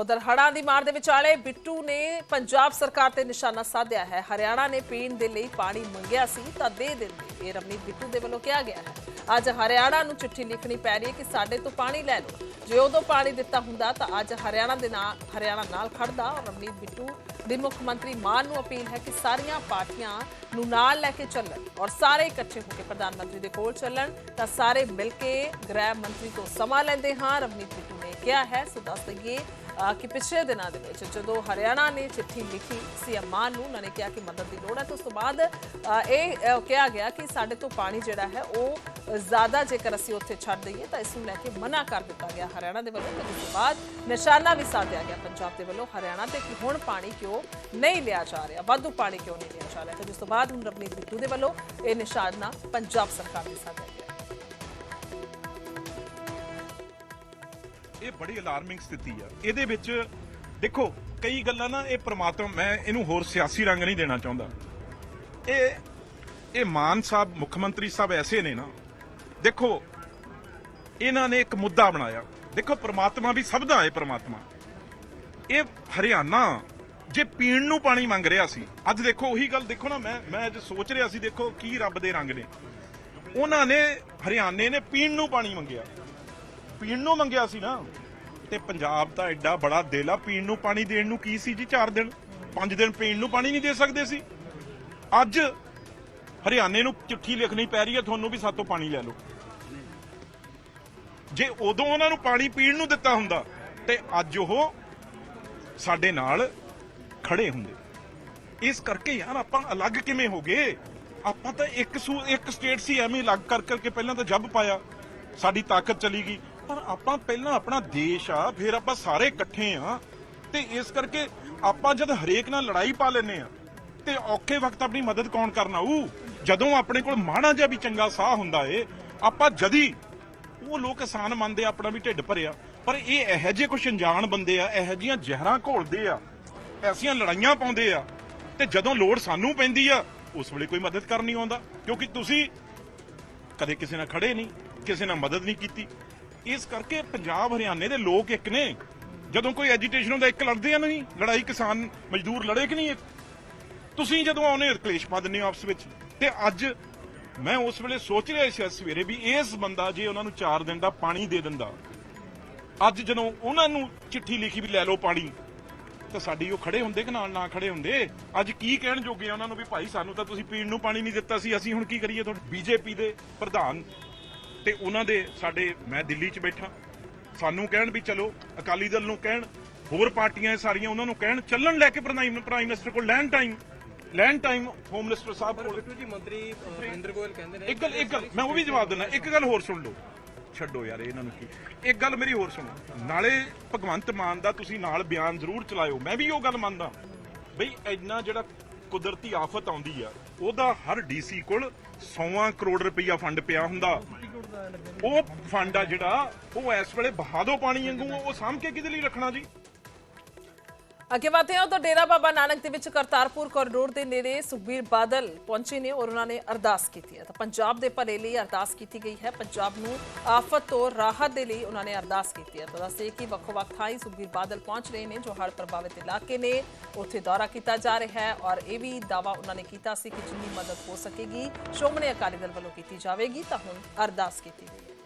ਉਧਰ ਹੜ੍ਹਾਂ ਦੀ ਮਾਰ ਦੇ ਵਿਚਾਲੇ ਬਿੱਟੂ ਨੇ ਪੰਜਾਬ ਸਰਕਾਰ ਤੇ ਨਿਸ਼ਾਨਾ ਸਾਧਿਆ ਹੈ। ਹਰਿਆਣਾ ਨੇ ਪੀਣ ਦੇ ਲਈ ਪਾਣੀ ਮੰਗਿਆ ਸੀ ਤਾਂ ਦੇ ਦਿੰਦੇ। ਇਹ ਰਵਨੀਤ ਬਿੱਟੂ ਦੇ ਵੱਲੋਂ ਕਿਹਾ ਗਿਆ ਹੈ। ਅੱਜ ਹਰਿਆਣਾ ਨੂੰ ਚਿੱਠੀ ਲਿਖਣੀ ਪੈ ਰਹੀ ਹੈ ਕਿ ਸਾਡੇ ਤੋਂ ਪਾਣੀ ਲੈ ਲਓ। ਜੇ ਉਦੋਂ ਪਾਣੀ ਦਿੱਤਾ ਹੁੰਦਾ ਤਾਂ ਅੱਜ ਹਰਿਆਣਾ ਦੇ ਨਾਲ ਹਰਿਆਣਾ ਨਾਲ ਖੜਦਾ ਔਰ ਰਵਨੀਤ ਬਿੱਟੂ ਦੀ ਮੁੱਖ ਮੰਤਰੀ ਮਾਨ ਨੂੰ ਅਪੀਲ ਹੈ ਕਿ ਸਾਰੀਆਂ ਪਾਰਟੀਆਂ ਨੂੰ ਨਾਲ ਲੈ ਕੇ ਚੱਲਣ ਔਰ ਸਾਰੇ ਇਕੱਠੇ ਹੋ ਕੇ ਪ੍ਰਧਾਨ ਮੰਤਰੀ ਦੇ ਕੋਲ ਚੱਲਣ ਤਾਂ ਸਾਰੇ ਮਿਲ ਕੇ ਗ੍ਰਹਿ ਮੰਤਰੀ ਤੋਂ ਸਮਾਂ ਲੈਂਦੇ ਹਾਂ। ਰਵਨੀਤ ਬਿੱਟੂ ਨੇ ਕਿਹਾ ਹੈ ਸੋ ਦੱਸ ਦਈਏ ਕਿ ਪਿਛਲੇ ਦਿਨਾਂ ਦੇ ਵਿੱਚ ਜਦੋਂ ਹਰਿਆਣਾ ਨੇ ਚਿੱਠੀ ਲਿਖੀ, ਸੀਐਮ ਮਾਨ ਨੂੰ ਉਹਨਾਂ ਨੇ ਕਿਹਾ ਕਿ ਮਦਦ ਦੀ ਲੋੜ ਹੈ, ਤਾਂ ਉਸ ਤੋਂ ਬਾਅਦ ਇਹ ਕਿਹਾ ਗਿਆ ਕਿ ਸਾਡੇ ਤੋਂ ਪਾਣੀ ਜਿਹੜਾ ਹੈ, ਉਹ ਜ਼ਿਆਦਾ ਜੇਕਰ ਅਸੀਂ ਉੱਥੇ ਛੱਡ ਦਈਏ, ਤਾਂ ਇਸ ਨੂੰ ਲੈ ਕੇ ਮਨਾ ਕਰ ਦਿੱਤਾ ਗਿਆ ਹਰਿਆਣਾ ਦੇ ਵੱਲੋਂ, ਤੇ ਉਸ ਤੋਂ ਬਾਅਦ ਨਿਸ਼ਾਨਾ ਵੀ ਸਾਧਿਆ ਗਿਆ ਪੰਜਾਬ ਦੇ ਵੱਲੋਂ ਹਰਿਆਣਾ ਤੇ ਕਿ ਹੁਣ ਪਾਣੀ ਕਿਉਂ ਨਹੀਂ ਲਿਆ ਜਾ ਰਿਹਾ, ਵਾਧੂ ਪਾਣੀ ਕਿਉਂ ਨਹੀਂ ਲਿਆ ਜਾ ਰਿਹਾ, ਤੇ ਉਸ ਤੋਂ ਬਾਅਦ ਹੁਣ ਰਵਨੀਤ ਬਿੱਟੂ ਦੇ ਵੱਲੋਂ ਇਹ ਨਿਸ਼ਾਨਾ ਪੰਜਾਬ ਸਰਕਾਰ ਦੇ ਸਾਧਿਆ ਗਿਆ ਇਹ ਬੜੀ ਅਲਾਰਮਿੰਗ ਸਥਿਤੀ ਆ। ਇਹਦੇ ਵਿੱਚ ਦੇਖੋ, ਕਈ ਗੱਲਾਂ ਨਾ ਇਹ ਪ੍ਰਮਾਤਮਾ, ਮੈਂ ਇਹਨੂੰ ਹੋਰ ਸਿਆਸੀ ਰੰਗ ਨਹੀਂ ਦੇਣਾ ਚਾਹੁੰਦਾ। ਇਹ ਇਹ ਮਾਨ ਸਾਹਿਬ, ਮੁੱਖ ਮੰਤਰੀ ਸਾਹਿਬ ਐਸੇ ਨੇ ਨਾ। ਦੇਖੋ, ਇਹਨਾਂ ਨੇ ਇੱਕ ਮੁੱਦਾ ਬਣਾਇਆ। ਦੇਖੋ, ਪ੍ਰਮਾਤਮਾ ਵੀ ਸਭ ਦਾ ਹੈ, ਪ੍ਰਮਾਤਮਾ। ਇਹ ਹਰਿਆਣਾ, ਜੇ ਪੀਣ ਨੂੰ ਪਾਣੀ ਮੰਗ ਰਿਹਾ ਸੀ, ਅੱਜ ਦੇਖੋ, ਉਹੀ ਗੱਲ ਦੇਖੋ ਨਾ, ਮੈਂ ਮੈਂ ਅੱਜ ਸੋਚ ਰਿਹਾ ਸੀ, ਦੇਖੋ, ਕੀ ਰੱਬ ਦੇ ਰੰਗ ਨੇ। ਉਹਨਾਂ ਨੇ, ਹਰਿਆਣੇ ਨੇ ਪੀਣ ਨੂੰ ਪਾਣੀ ਮੰਗਿਆ। ਪੀਣ ਨੂੰ ਮੰਗਿਆ ਸੀ ਨਾ, ਤੇ ਪੰਜਾਬ ਦਾ ਐਡਾ ਬੜਾ ਦਿਲ ਆ, ਪੀਣ ਨੂੰ ਪਾਣੀ ਦੇਣ ਨੂੰ ਕੀ ਸੀ ਜੀ 4 ਦਿਨ? 5 ਦਿਨ ਪੀਣ ਨੂੰ ਪਾਣੀ ਨਹੀਂ ਦੇ ਸਕਦੇ ਸੀ। ਅੱਜ ਹਰਿਆਣੇ ਨੂੰ ਚਿੱਠੀ ਲਿਖਣੀ ਪੈ ਰਹੀ ਹੈ, ਤੁਹਾਨੂੰ ਵੀ ਸਾਤੋਂ ਪਾਣੀ ਲੈ ਲਓ। ਜੇ ਉਦੋਂ ਉਹਨਾਂ ਨੂੰ ਪਾਣੀ ਪੀਣ ਨੂੰ ਦਿੱਤਾ ਹੁੰਦਾ, ਤੇ ਅੱਜ ਉਹ ਸਾਡੇ ਨਾਲ ਖੜੇ ਹੁੰਦੇ। ਇਸ ਕਰਕੇ ਯਾਰ ਆਪਾਂ ਅਲੱਗ ਕਿਵੇਂ ਹੋ ਗਏ? ਆਪਾਂ ਤਾਂ ਇੱਕ ਸੂ, ਇੱਕ ਸਟੇਟ ਸੀ, ਐਵੇਂ ਅਲੱਗ ਕਰ, ਕਰਕੇ ਪਹਿਲਾਂ ਤਾਂ ਜੱਬ ਪਾਇਆ। ਸਾਡੀ ਤਾਕਤ ਚਲੀ ਗਈ। ਪਰ ਆਪਾਂ ਪਹਿਲਾਂ ਆਪਣਾ ਦੇਸ਼ ਆ, ਫਿਰ ਆਪਾਂ ਸਾਰੇ ਇਕੱਠੇ ਆ। ਤੇ ਇਸ ਕਰਕੇ ਆਪਾਂ ਜਦ ਹਰੇਕ ਨਾਲ ਲੜਾਈ ਪਾ ਲੈਨੇ ਆ, ਤੇ ਔਖੇ ਵਕਤ ਆਪਣੀ ਮਦਦ ਕੌਣ ਕਰਨ ਆਊ? ਜਦੋਂ ਆਪਣੇ ਕੋਲ ਮਾਣਾ ਜਿਹਾ ਵੀ ਚੰਗਾ ਸਾਹ ਹੁੰਦਾ ਏ, ਆਪਾਂ ਜਦੀ ਉਹ ਲੋਕ ਆਸਾਨ ਮੰਨਦੇ ਆਪਣਾ ਵੀ ਢਿੱਡ ਭਰਿਆ। ਪਰ ਇਹ ਇਹੋ ਜਿਹੇ ਕੁਛ ਅਣਜਾਣ ਬੰਦੇ ਆ, ਇਹੋ ਜਿਹੀਆਂ ਜ਼ਹਿਰਾਂ ਘੋਲਦੇ ਆ, ਐਸੀਆਂ ਲੜਾਈਆਂ ਪਾਉਂਦੇ ਆ, ਤੇ ਜਦੋਂ ਲੋੜ ਸਾਨੂੰ ਪੈਂਦੀ ਆ, ਉਸ ਵੇਲੇ ਕੋਈ ਮਦਦ ਕਰਨ ਨਹੀਂ ਆਉਂਦਾ। ਕਿਉਂਕਿ ਤੁਸੀਂ ਕਦੇ ਕਿਸੇ ਨਾਲ ਖੜੇ ਨਹੀਂ, ਕਿਸੇ ਨਾਲ ਮਦਦ ਨਹੀਂ ਕੀਤੀ। ਇਸ ਕਰਕੇ ਪੰਜਾਬ ਹਰਿਆਣੇ ਦੇ ਲੋਕ ਇੱਕ ਨੇ। ਜਦੋਂ ਕੋਈ ਐਜੀਟੇਸ਼ਨ ਹੁੰਦਾ, ਇੱਕ ਲੜਦੇ ਆ ਨਹੀਂ। ਲੜਾਈ ਕਿਸਾਨ ਮਜ਼ਦੂਰ ਲੜੇ ਕਿ ਨਹੀਂ ਤੁਸੀਂ ਜਦੋਂ ਆਉਨੇ ਕਲੇਸ਼ ਪਾ ਦਿੰਦੇ ਹੋ ਆਪਸ ਵਿੱਚ। ਤੇ ਅੱਜ ਮੈਂ ਉਸ ਵੇਲੇ ਸੋਚ ਰਿਹਾ ਸੀ ਸਵੇਰੇ ਵੀ ਇਸ ਬੰਦਾ ਜੇ ਉਹਨਾਂ ਨੂੰ 4 ਦਿਨ ਦਾ ਪਾਣੀ ਦੇ ਦਿੰਦਾ। ਅੱਜ ਜਦੋਂ ਉਹਨਾਂ ਨੂੰ ਚਿੱਠੀ ਲਿਖੀ ਵੀ ਲੈ ਲਓ ਪਾਣੀ, ਤਾਂ ਸਾਡੀ ਉਹ ਖੜੇ ਹੁੰਦੇ ਕਿ ਨਾਲ ਨਾ ਖੜੇ ਹੁੰਦੇ? ਅੱਜ ਕੀ ਕਹਿਣ ਜੋਗੇ ਆ ਉਹਨਾਂ ਨੂੰ ਵੀ ਭਾਈ ਸਾਨੂੰ ਤਾਂ ਤੁਸੀਂ ਪੀਣ ਨੂੰ ਪਾਣੀ ਨਹੀਂ ਦਿੱਤਾ ਸੀ, ਅਸੀਂ ਹੁਣ ਕੀ ਕਰੀਏ ਤੁਹਾਡੇ? ਬੀਜੇਪੀ ਦੇ ਪ੍ਰਧਾਨ ਤੇ ਉਹਨਾਂ ਦੇ ਸਾਡੇ ਮੈਂ ਦਿੱਲੀ 'ਚ ਬੈਠਾ। ਸਾਨੂੰ ਕਹਿਣ ਵੀ ਚਲੋ ਅਕਾਲੀ ਦਲ ਨੂੰ ਕਹਿਣ ਹੋਰ ਪਾਰਟੀਆਂ ਸਾਰੀਆਂ ਉਹਨਾਂ ਨੂੰ ਕਹਿਣ ਚੱਲਣ ਲੈ ਕੇ ਪ੍ਰਾਈਮ ਪ੍ਰਾਈਮ ਮਿਨਿਸਟਰ ਕੋਲ ਲੈਣ ਟਾਈਮ ਲੈਣ ਟਾਈਮ ਹੋਮ ਮਿਨਿਸਟਰ ਸਾਹਿਬ ਕੋਲ। ਬਿੱਟੂ ਜੀ ਮੰਤਰੀ ਅਹ, ਇੰਦਰ ਗੋਇਲ ਕਹਿੰਦੇ ਨੇ ਇੱਕ ਗੱਲ ਇੱਕ ਗੱਲ ਮੈਂ ਉਹ ਵੀ ਜਵਾਬ ਦਿੰਦਾ ਇੱਕ ਗੱਲ ਹੋਰ ਸੁਣ ਲਓ। ਛੱਡੋ ਯਾਰ ਇਹਨਾਂ ਨੂੰ ਕੀ। ਇੱਕ ਗੱਲ ਮੇਰੀ ਹੋਰ ਸੁਣੋ। ਨਾਲੇ ਭਗਵੰਤ ਮਾਨ ਦਾ ਤੁਸੀਂ ਨਾਲ ਬਿਆਨ ਜ਼ਰੂਰ ਚਲਾਇਓ ਮੈਂ ਵੀ ਉਹ ਗੱਲ ਮੰਨਦਾ। ਬਈ ਇੰਨਾ ਜਿਹੜਾ ਕੁਦਰਤੀ ਆਫਤ ਆਉਂਦੀ ਆ ਉਹਦਾ ਹਰ ਡੀਸੀ ਕੋਲ 100 ਕਰੋੜ ਰੁਪਈਆ ਫੰਡ ਪਿਆ ਹੁੰਦਾ। ਉਹ ਫੰਡ ਆ ਜਿਹੜਾ, ਉਹ ਇਸ ਵੇਲੇ ਬਹਾਦੋ ਦਿਓ ਪਾਣੀ ਵਾਂਗੂ ਉਹ ਸਾਂਭ ਕੇ ਕਿਹਦੇ ਲਈ ਰੱਖਣਾ ਜੀ? ਅੱਗੇ ਵਧਦੇ ਹਾਂ ਤਾਂ ਡੇਰਾ ਬਾਬਾ ਨਾਨਕ ਦੇ ਵਿੱਚ ਕਰਤਾਰਪੁਰ ਕੋਰੀਡੋਰ ਦੇ ਨੇੜੇ ਸੁਖਬੀਰ ਬਾਦਲ ਪਹੁੰਚੇ ਨੇ ਔਰ ਉਹਨਾਂ ਨੇ ਅਰਦਾਸ ਕੀਤੀ ਹੈ। ਤਾਂ ਪੰਜਾਬ ਦੇ ਭਲੇ ਲਈ ਅਰਦਾਸ ਕੀਤੀ ਗਈ ਹੈ। ਪੰਜਾਬ ਨੂੰ ਆਫਤ ਤੋਂ ਰਾਹਤ ਦੇ ਲਈ ਉਹਨਾਂ ਨੇ ਅਰਦਾਸ ਕੀਤੀ ਹੈ। ਤਾਂ ਦੱਸੇ ਕਿ ਵੱਖ-ਵੱਖ ਥਾਈਂ ਸੁਖਬੀਰ ਬਾਦਲ ਪਹੁੰਚ ਰਹੇ ਨੇ, ਜੋ ਹੜ੍ਹ ਪ੍ਰਭਾਵਿਤ ਇਲਾਕੇ ਨੇ, ਉੱਥੇ ਦੌਰਾ ਕੀਤਾ ਜਾ ਰਿਹਾ ਹੈ ਔਰ ਇਹ ਵੀ ਦਾਵਾ ਉਹਨਾਂ ਨੇ ਕੀਤਾ ਸੀ ਕਿ ਜਿੰਨੀ ਮਦਦ ਹੋ ਸਕੇਗੀ, ਸ਼੍ਰੋਮਣੀ ਅਕਾਲੀ ਦਲ ਵੱਲੋਂ ਕੀਤੀ ਜਾਵੇਗੀ, ਤਾਂ ਹੁਣ ਅਰਦਾਸ ਕੀਤੀ ਗਈ ਹੈ।